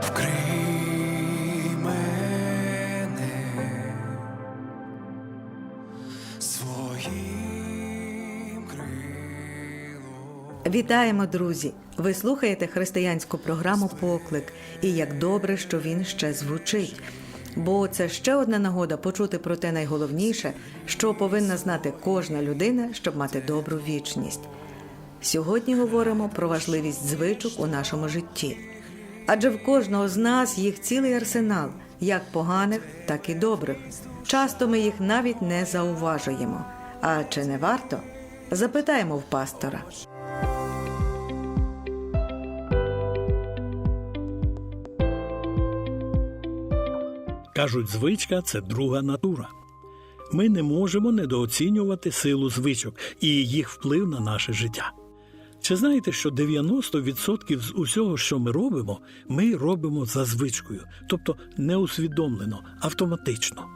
вкрий мене своїм. Вітаємо, друзі! Ви слухаєте християнську програму Поклик, і як добре, що він ще звучить. Бо це ще одна нагода почути про те найголовніше, що повинна знати кожна людина, щоб мати добру вічність. Сьогодні говоримо про важливість звичок у нашому житті. Адже в кожного з нас їх цілий арсенал, як поганих, так і добрих. Часто ми їх навіть не зауважуємо. А чи не варто? Запитаємо в пастора. Кажуть, звичка це друга натура. Ми не можемо недооцінювати силу звичок і їх вплив на наше життя. Чи знаєте, що 90% з усього, що ми робимо, ми робимо за звичкою, тобто неусвідомлено, автоматично.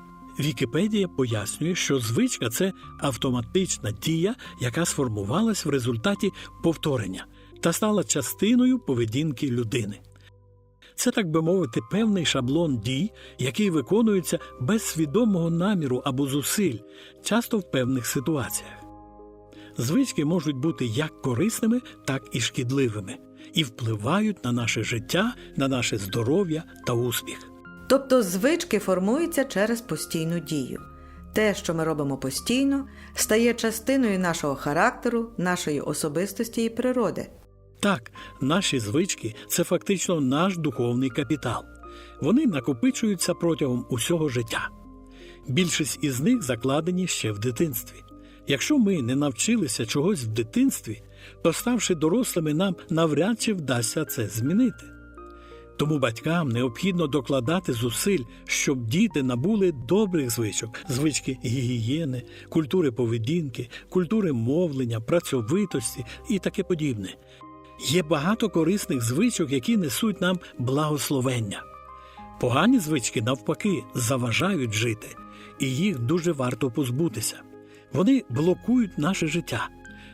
Вікіпедія пояснює, що звичка це автоматична дія, яка сформувалась в результаті повторення та стала частиною поведінки людини. Це, так би мовити, певний шаблон дій, який виконується без свідомого наміру або зусиль, часто в певних ситуаціях. Звички можуть бути як корисними, так і шкідливими, і впливають на наше життя, на наше здоров'я та успіх. Тобто звички формуються через постійну дію. Те, що ми робимо постійно, стає частиною нашого характеру, нашої особистості і природи. Так, наші звички це фактично наш духовний капітал. Вони накопичуються протягом усього життя. Більшість із них закладені ще в дитинстві. Якщо ми не навчилися чогось в дитинстві, то ставши дорослими, нам навряд чи вдасться це змінити. Тому батькам необхідно докладати зусиль, щоб діти набули добрих звичок, звички гігієни, культури поведінки, культури мовлення, працьовитості і таке подібне. Є багато корисних звичок, які несуть нам благословення. Погані звички, навпаки, заважають жити, і їх дуже варто позбутися. Вони блокують наше життя,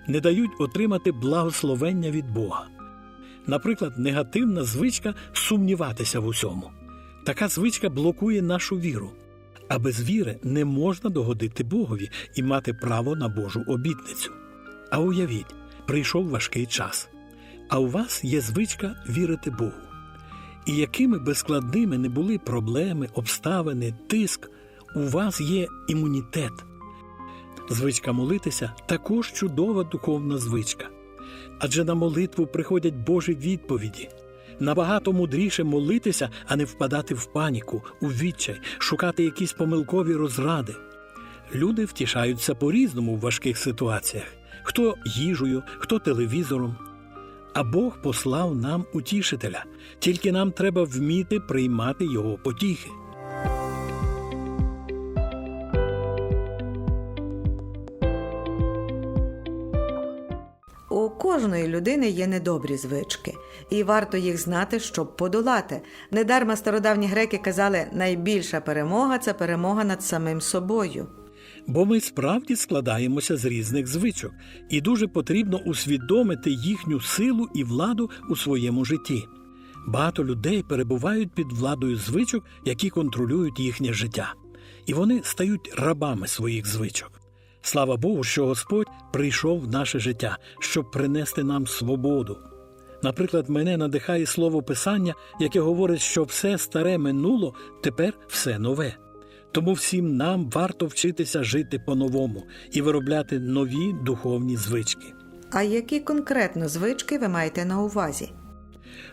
не дають отримати благословення від Бога. Наприклад, негативна звичка сумніватися в усьому. Така звичка блокує нашу віру. А без віри не можна догодити Богові і мати право на Божу обітницю. А уявіть, прийшов важкий час, а у вас є звичка вірити Богу. І якими би складними не були проблеми, обставини, тиск, у вас є імунітет. Звичка молитися також чудова духовна звичка. Адже на молитву приходять Божі відповіді. Набагато мудріше молитися, а не впадати в паніку, у відчай, шукати якісь помилкові розради. Люди втішаються по-різному в важких ситуаціях: хто їжею, хто телевізором. А Бог послав нам утішителя, тільки нам треба вміти приймати його потіхи. Кожної людини є недобрі звички, і варто їх знати, щоб подолати. Недарма стародавні греки казали, найбільша перемога це перемога над самим собою. Бо ми справді складаємося з різних звичок, і дуже потрібно усвідомити їхню силу і владу у своєму житті. Багато людей перебувають під владою звичок, які контролюють їхнє життя, і вони стають рабами своїх звичок. Слава Богу, що Господь прийшов в наше життя, щоб принести нам свободу. Наприклад, мене надихає слово Писання, яке говорить, що все старе минуло, тепер все нове. Тому всім нам варто вчитися жити по-новому і виробляти нові духовні звички. А які конкретно звички ви маєте на увазі?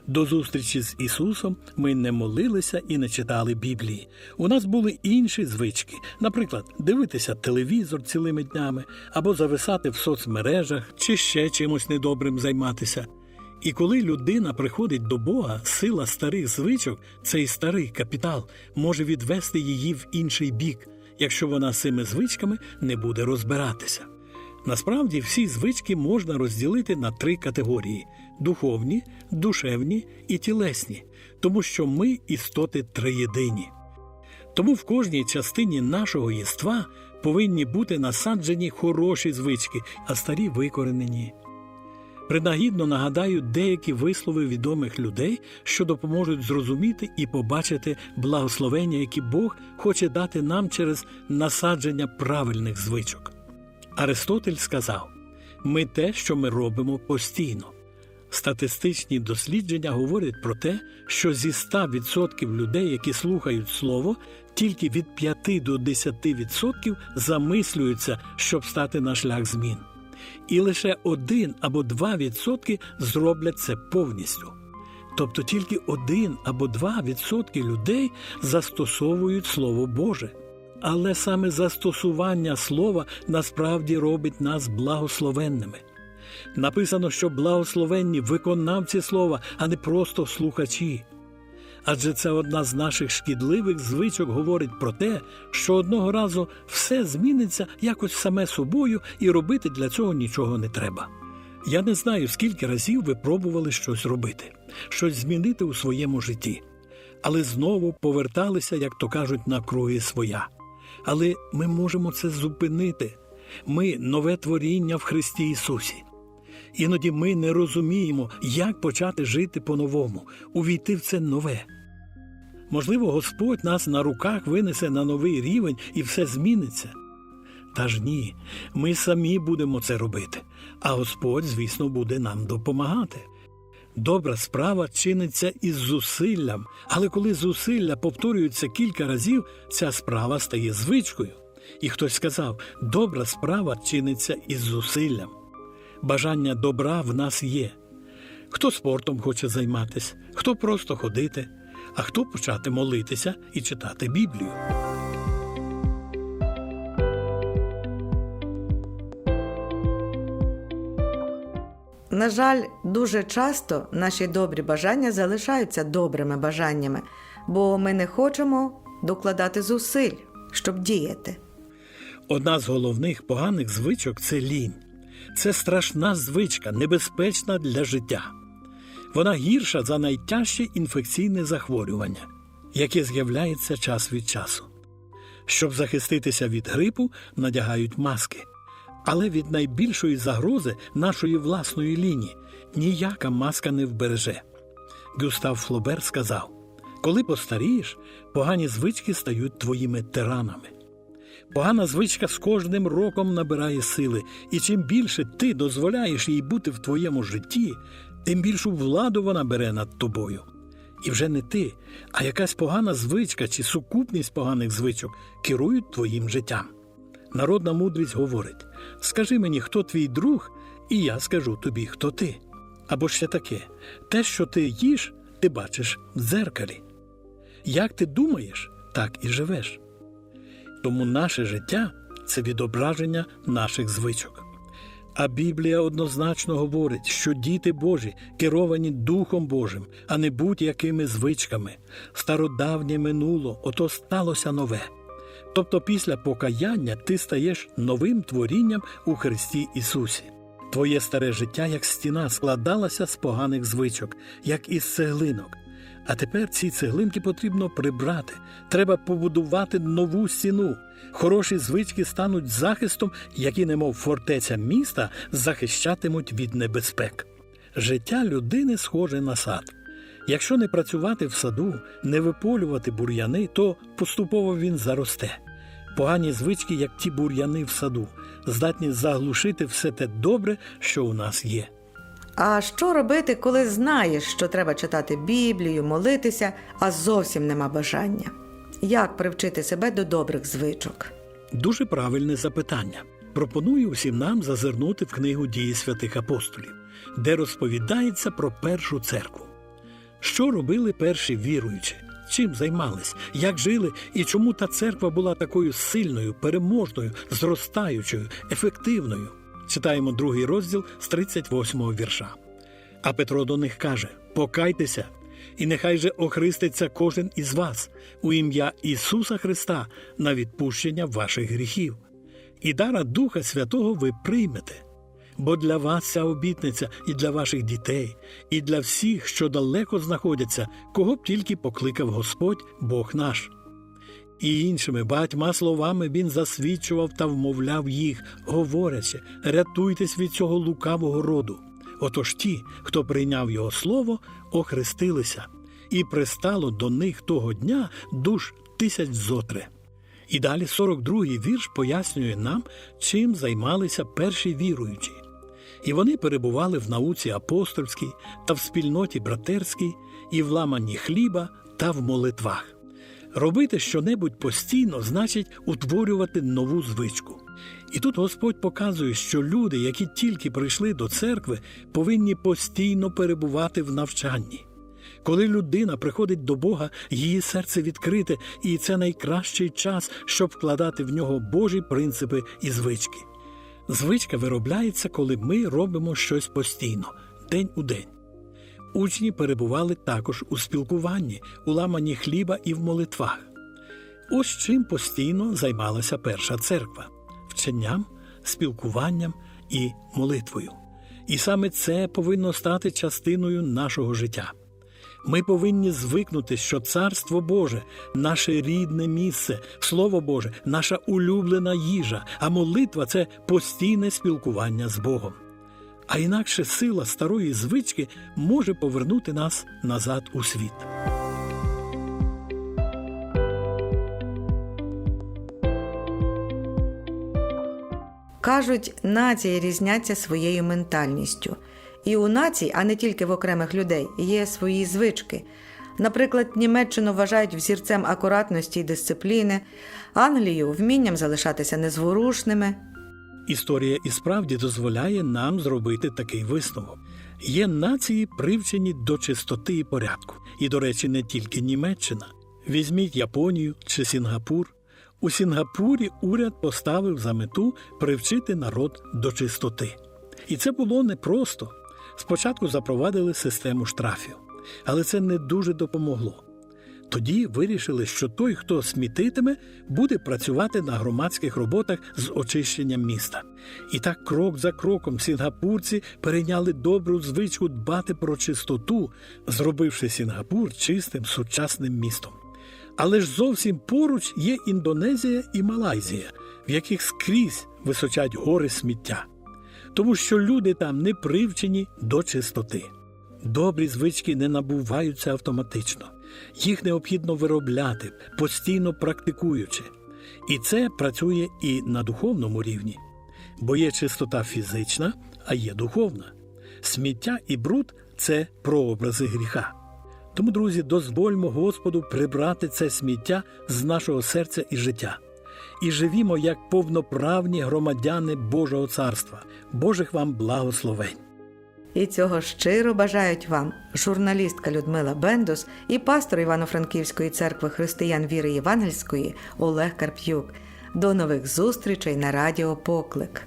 До зустрічі з Ісусом ми не молилися і не читали Біблії. У нас були інші звички, наприклад, дивитися телевізор цілими днями або зависати в соцмережах чи ще чимось недобрим займатися. І коли людина приходить до Бога, сила старих звичок, цей старий капітал може відвести її в інший бік, якщо вона цими звичками не буде розбиратися. Насправді всі звички можна розділити на три категорії: духовні, душевні і тілесні, тому що ми істоти триєдині. Тому в кожній частині нашого єства повинні бути насаджені хороші звички, а старі викоренені. Принагідно нагадаю деякі вислови відомих людей, що допоможуть зрозуміти і побачити благословення, які Бог хоче дати нам через насадження правильних звичок. Аристотель сказав: ми те, що ми робимо постійно. Статистичні дослідження говорять про те, що зі 100% людей, які слухають слово, тільки від 5 до 10% замислюються, щоб стати на шлях змін. І лише 1 або 2% зроблять це повністю. Тобто тільки 1 або 2% людей застосовують Слово Боже. Але саме застосування слова насправді робить нас благословенними. Написано, що благословенні виконавці слова, а не просто слухачі. Адже це одна з наших шкідливих звичок говорить про те, що одного разу все зміниться якось саме собою, і робити для цього нічого не треба. Я не знаю, скільки разів ви пробували щось робити, щось змінити у своєму житті, але знову поверталися, як то кажуть, на круги своя. Але ми можемо це зупинити. Ми нове творіння в Христі Ісусі. Іноді ми не розуміємо, як почати жити по-новому, увійти в це нове. Можливо, Господь нас на руках винесе на новий рівень і все зміниться. Та ж ні, ми самі будемо це робити, а Господь, звісно, буде нам допомагати. Добра справа чиниться із зусиллям, але коли зусилля повторюються кілька разів, ця справа стає звичкою. І хтось сказав: добра справа чиниться із зусиллям. Бажання добра в нас є. Хто спортом хоче займатися, хто просто ходити, а хто почати молитися і читати Біблію. На жаль, дуже часто наші добрі бажання залишаються добрими бажаннями, бо ми не хочемо докладати зусиль, щоб діяти. Одна з головних поганих звичок це лінь. Це страшна звичка, небезпечна для життя. Вона гірша за найтяжче інфекційне захворювання, яке з'являється час від часу. Щоб захиститися від грипу, надягають маски. Але від найбільшої загрози нашої власної лінії ніяка маска не вбереже. Гюстав Флобер сказав: коли постарієш, погані звички стають твоїми тиранами. Погана звичка з кожним роком набирає сили, і чим більше ти дозволяєш їй бути в твоєму житті, тим більшу владу вона бере над тобою. І вже не ти, а якась погана звичка чи сукупність поганих звичок керують твоїм життям. Народна мудрість говорить: скажи мені, хто твій друг, і я скажу тобі, хто ти. Або ще таке: те, що ти їш, ти бачиш в дзеркалі. Як ти думаєш, так і живеш. Тому наше життя це відображення наших звичок. А Біблія однозначно говорить, що діти Божі керовані Духом Божим, а не будь-якими звичками. Стародавнє минуло, ото сталося нове. Тобто після покаяння ти стаєш новим творінням у Христі Ісусі. Твоє старе життя, як стіна, складалося з поганих звичок, як із цеглинок. А тепер ці цеглинки потрібно прибрати. Треба побудувати нову стіну. Хороші звички стануть захистом, які, немов фортеця міста, захищатимуть від небезпек. Життя людини схоже на сад. Якщо не працювати в саду, не виполювати бур'яни, то поступово він заросте. Погані звички, як ті бур'яни в саду, здатні заглушити все те добре, що у нас є. А що робити, коли знаєш, що треба читати Біблію, молитися, а зовсім нема бажання? Як привчити себе до добрих звичок? Дуже правильне запитання. Пропоную усім нам зазирнути в книгу дії святих апостолів, де розповідається про першу церкву. Що робили перші віруючі? Чим займались, як жили і чому та церква була такою сильною, переможною, зростаючою, ефективною? Читаємо другий розділ з 38-го вірша. А Петро до них каже: Покайтеся, і нехай же охриститься кожен із вас у ім'я Ісуса Христа на відпущення ваших гріхів. І дара Духа Святого ви приймете. Бо для вас ця обітниця і для ваших дітей, і для всіх, що далеко знаходяться, кого б тільки покликав Господь Бог наш. І іншими багатьма словами він засвідчував та вмовляв їх, говорячи, рятуйтесь від цього лукавого роду. Отож ті, хто прийняв його слово, охрестилися, і пристало до них того дня душ тисяч зотре. І далі 42-й вірш пояснює нам, чим займалися перші віруючі. І вони перебували в науці апостольській та в спільноті братерській, і в ламанні хліба та в молитвах. Робити щонебудь постійно значить утворювати нову звичку. І тут Господь показує, що люди, які тільки прийшли до церкви, повинні постійно перебувати в навчанні. Коли людина приходить до Бога, її серце відкрите, і це найкращий час, щоб вкладати в нього Божі принципи і звички. Звичка виробляється, коли ми робимо щось постійно, день у день. Учні перебували також у спілкуванні, у ламанні хліба і в молитвах. Ось чим постійно займалася перша церква вченням, спілкуванням і молитвою. І саме це повинно стати частиною нашого життя. Ми повинні звикнути, що Царство Боже наше рідне місце, Слово Боже, наша улюблена їжа, а молитва це постійне спілкування з Богом. А інакше сила старої звички може повернути нас назад у світ. Кажуть, нації різняться своєю ментальністю. І у націй, а не тільки в окремих людей, є свої звички. Наприклад, Німеччину вважають взірцем акуратності і дисципліни, Англію вмінням залишатися незворушними. Історія і справді дозволяє нам зробити такий висновок. Є нації, привчені до чистоти і порядку. І, до речі, не тільки Німеччина. Візьміть Японію чи Сінгапур. У Сінгапурі уряд поставив за мету привчити народ до чистоти. І це було непросто. Спочатку запровадили систему штрафів, але це не дуже допомогло. Тоді вирішили, що той, хто смітитиме, буде працювати на громадських роботах з очищенням міста. І так крок за кроком сінгапурці перейняли добру звичку дбати про чистоту, зробивши Сінгапур чистим сучасним містом. Але ж зовсім поруч є Індонезія і Малайзія, в яких скрізь височать гори сміття, тому що люди там не привчені до чистоти. Добрі звички не набуваються автоматично, їх необхідно виробляти, постійно практикуючи. І це працює і на духовному рівні, бо є чистота фізична, а є духовна. Сміття і бруд це прообрази гріха. Тому, друзі, дозвольмо Господу прибрати це сміття з нашого серця і життя. І живімо як повноправні громадяни Божого царства, Божих вам благословень. І цього щиро бажають вам журналістка Людмила Бендус і пастор Івано-Франківської церкви християн віри Євангельської Олег Карп'юк. До нових зустрічей на Радіо Поклик.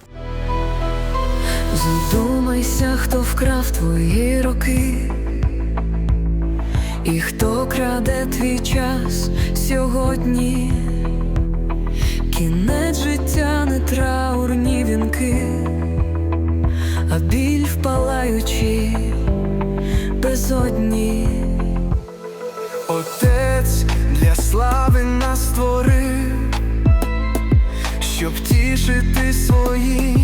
Задумайся, хто вкрав твої роки, і хто краде твій час сьогодні, кінець життя не траурні вінки, біль впалаючи безодні. Отець для слави нас створив, щоб тішити своїм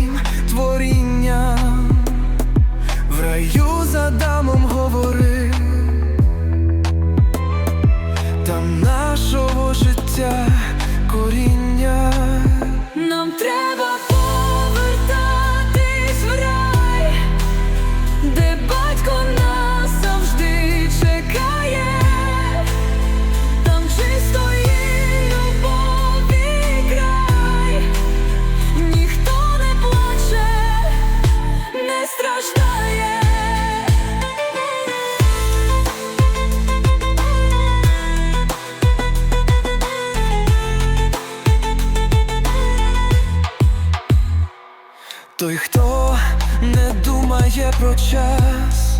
Той, хто не думає про час,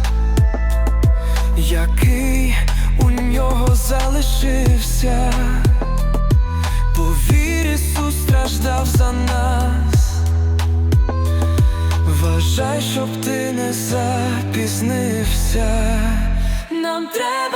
який у нього залишився, повір Ісус страждав за нас, вважай, щоб ти не запізнився. Нам треба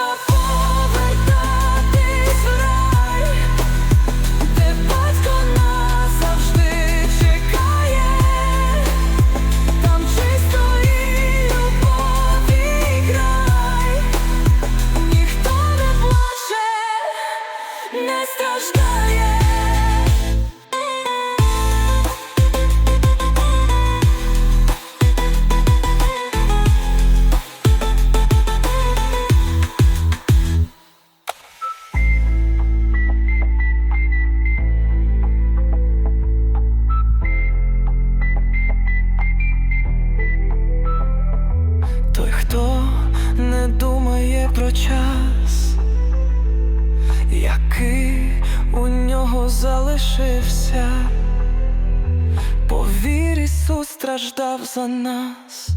за нас.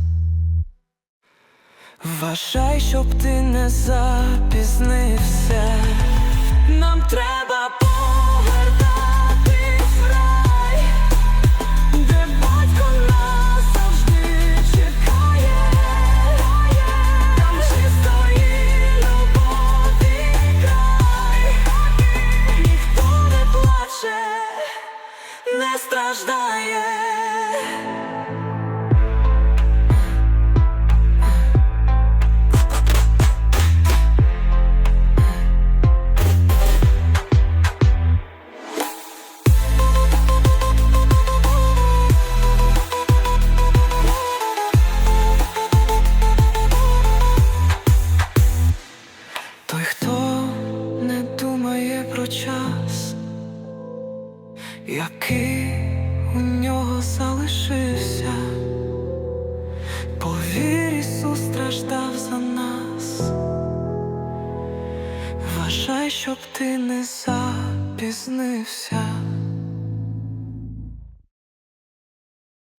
Вважай, щоб ти не запізнився. Нам треба